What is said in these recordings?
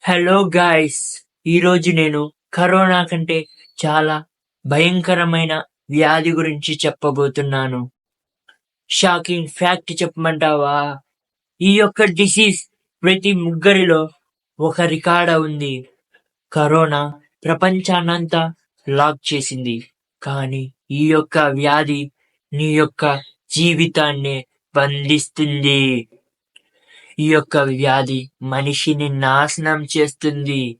Hello guys ఈరోజు నేను corona కంటే చాలా భయంకరమైన వ్యాధి గురించి చెప్పబోతున్నాను. షాకింగ్ ఫ్యాక్ట్ చెప్పమంటావా? ఈ యొక్క డిసీజ్ ప్రతి ముగ్గురిలో ఒక రికార్డ్ ఉంది. కరోనా ప్రపంచాన్నంతా లాక్ చేసింది. కానీ ఈ యొక్క వ్యాధి నీ యొక్క జీవితాన్ని బంధిస్తుంది. ఈ యొక్క వ్యాధి మనిషిని నాశనం చేస్తుంది.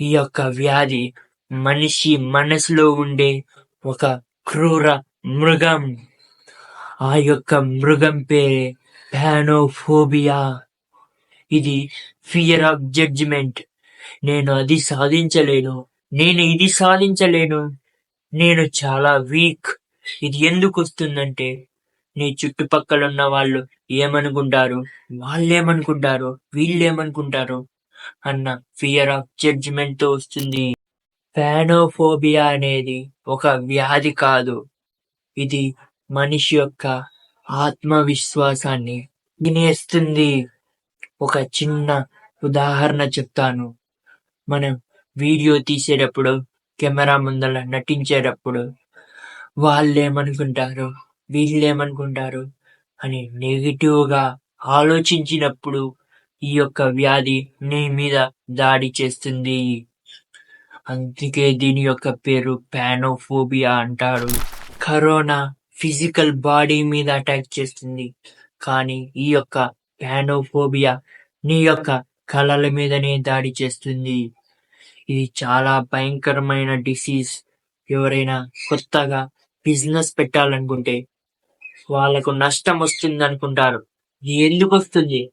ఈ యొక్క వ్యాధి మనిషి మనసులో ఉండే ఒక క్రూర మృగం. ఆ యొక్క మృగం పేరే ప్యానోఫోబియా ఇది ఫియర్ ఆఫ్ జడ్జిమెంట్. నేను అది సాధించలేను. నేను ఇది సాధించలేను. నేను చాలా వీక్. ఇది ఎందుకు వస్తుందంటే నీ చుట్టుపక్కల ఉన్న వాళ్ళు ఏమనుకుంటారు? వాళ్ళేమనుకుంటారు? వీళ్ళేమనుకుంటారు? అన్న ఫియర్ ఆఫ్ జడ్జిమెంట్తో వస్తుంది. ఫ్యానోఫోబియా అనేది ఒక వ్యాధి కాదు. ఇది మనిషి యొక్క ఆత్మవిశ్వాసాన్ని తినేస్తుంది ఒక చిన్న ఉదాహరణ చెప్తాను. మనం వీడియో తీసేటప్పుడు కెమెరా ముందర నటించేటప్పుడు వాళ్ళేమనుకుంటారు? వీళ్ళేమనుకుంటారు? అని నెగిటివ్గా ఆలోచించినప్పుడు ఈ యొక్క వ్యాధి నీ మీద దాడి చేస్తుంది. అందుకే దీని యొక్క పేరు పానోఫోబియా అంటారు. కరోనా ఫిజికల్ బాడీ మీద అటాక్ చేస్తుంది. కానీ ఈ యొక్క పానోఫోబియా నీ యొక్క కళల మీదనే దాడి చేస్తుంది. ఇది చాలా భయంకరమైన డిసీజ్. ఎవరైనా కొత్తగా బిజినెస్ పెట్టాలనుకుంటే వాళ్ళకు నష్టం వస్తుంది అనుకుంటారు ఇది ఎందుకు వస్తుంది?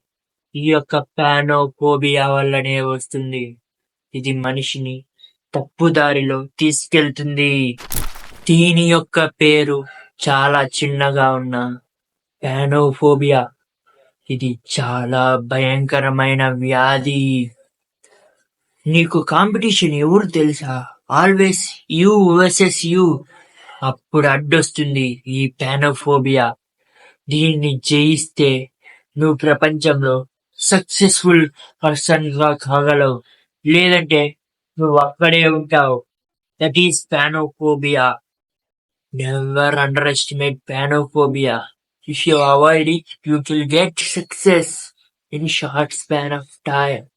ఈ యొక్క పానోఫోబియా వల్లనే వస్తుంది. ఇది మనిషిని తప్పుదారిలో తీసుకెళ్తుంది. దీని యొక్క పేరు చాలా చిన్నగా ఉన్న పానోఫోబియా. ఇది చాలా భయంకరమైన వ్యాధి. నీకు కాంపిటీషన్ ఎవరు తెలుసా? Always you versus you. అప్పుడు అడ్డొస్తుంది ఈ పానోఫోబియా. దీన్ని జయిస్తే నువ్వు ప్రపంచంలో సక్సెస్ఫుల్ పర్సన్గా కాగలవు. లేదంటే నువ్వు అక్కడే ఉంటావు. That is panophobia. Never underestimate panophobia. If you avoid it you will get success in short span of time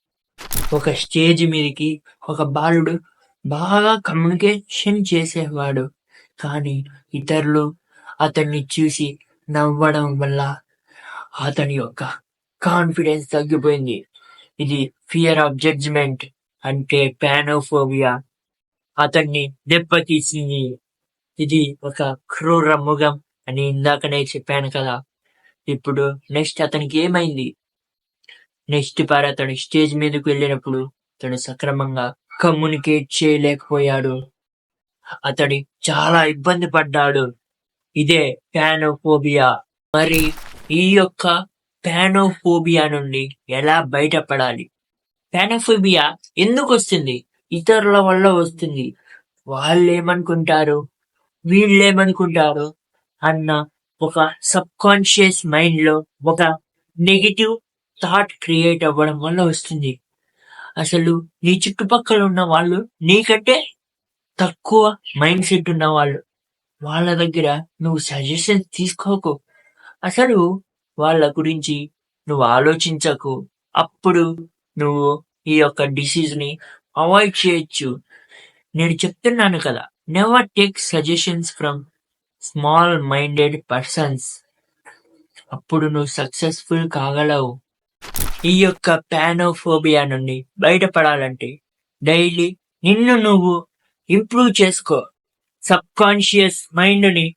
ఒక స్టేజ్ మీదకి ఒక బాలుడు బాగా కమ్యూనికేషన్ చేసేవాడు. కానీ ఇతరులు అతన్ని చూసి నవ్వడం వల్ల అతని యొక్క కాన్ఫిడెన్స్ తగ్గిపోయింది. ఇది ఫియర్ ఆఫ్ జడ్జ్మెంట్ అంటే పానోఫోబియా అతన్ని దెబ్బతీసింది. ఇది ఒక క్రూర ముఖం అని ఇందాకనే చెప్పాను కదా. ఇప్పుడు నెక్స్ట్ అతనికి ఏమైంది? నెక్స్ట్ పార్ అతను స్టేజ్ మీదకి వెళ్ళినప్పుడు తను సక్రమంగా కమ్యూనికేట్ చేయలేకపోయాడు. అతడి చాలా ఇబ్బంది పడ్డాడు. ఇదే పానోఫోబియా. మరి ఈ యొక్క పానోఫోబియా నుండి ఎలా బయటపడాలి? పానోఫోబియా ఎందుకు వస్తుంది? ఇతరుల వల్ల వస్తుంది. వాళ్ళు ఏమనుకుంటారు వీళ్ళేమనుకుంటారు? అన్న ఒక సబ్ కాన్షియస్ మైండ్లో ఒక నెగిటివ్ థాట్ క్రియేట్ అవ్వడం వల్ల వస్తుంది. అసలు నీ చుట్టుపక్కల ఉన్న వాళ్ళు నీకంటే తక్కువ మైండ్ సెట్ ఉన్న వాళ్ళు వాళ్ళ దగ్గర నువ్వు సజెషన్ తీసుకోకు. అసలు వాళ్ళ గురించి నువ్వు ఆలోచించకు. అప్పుడు నువ్వు ఈ యొక్క డిసీజ్ని అవాయిడ్ చేయొచ్చు. నేను చెప్తున్నాను కదా never take suggestions from small minded persons అప్పుడు నువ్వు సక్సెస్ఫుల్ కాగలవు. ఈ యొక్క పానోఫోబియా నుండి బయటపడాలంటే డైలీ నిన్ను నువ్వు ఇంప్రూవ్ చేసుకో. సబ్ కాన్షియస్ మైండ్ని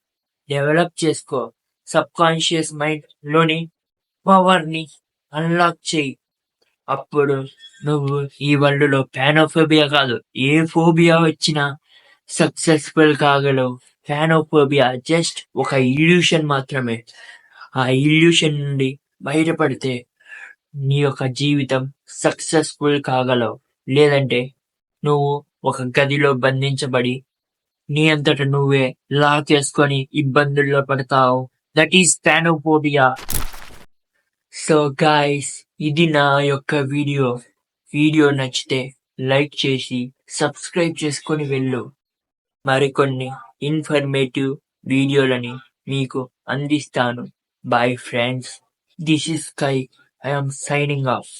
డెవలప్ చేసుకో. సబ్ కాన్షియస్ మైండ్లోని పవర్ని అన్లాక్ చేయి. అప్పుడు నువ్వు ఈ వరల్డ్లో పానోఫోబియా కాదు ఏ ఫోబియా వచ్చినా సక్సెస్ఫుల్ కాగలవు. పానోఫోబియా జస్ట్ ఒక ఇల్యూషన్ మాత్రమే. ఆ ఇల్యూషన్ నుండి బయటపడితే నీ యొక్క జీవితం సక్సెస్ఫుల్ కాగలవు. లేదంటే నువ్వు ఒక గదిలో బంధించబడి నీ అంతట నువ్వే లాక్ చేసుకొని ఇబ్బందుల్లో పడతావు. That is panophobia so guys ఇది నా యొక్క వీడియో. వీడియో నచ్చితే లైక్ చేసి సబ్స్క్రైబ్ చేసుకొని వెళ్ళు. మరికొన్ని ఇన్ఫర్మేటివ్ వీడియోలని మీకు అందిస్తాను. Bye friends this is Kai I'm signing off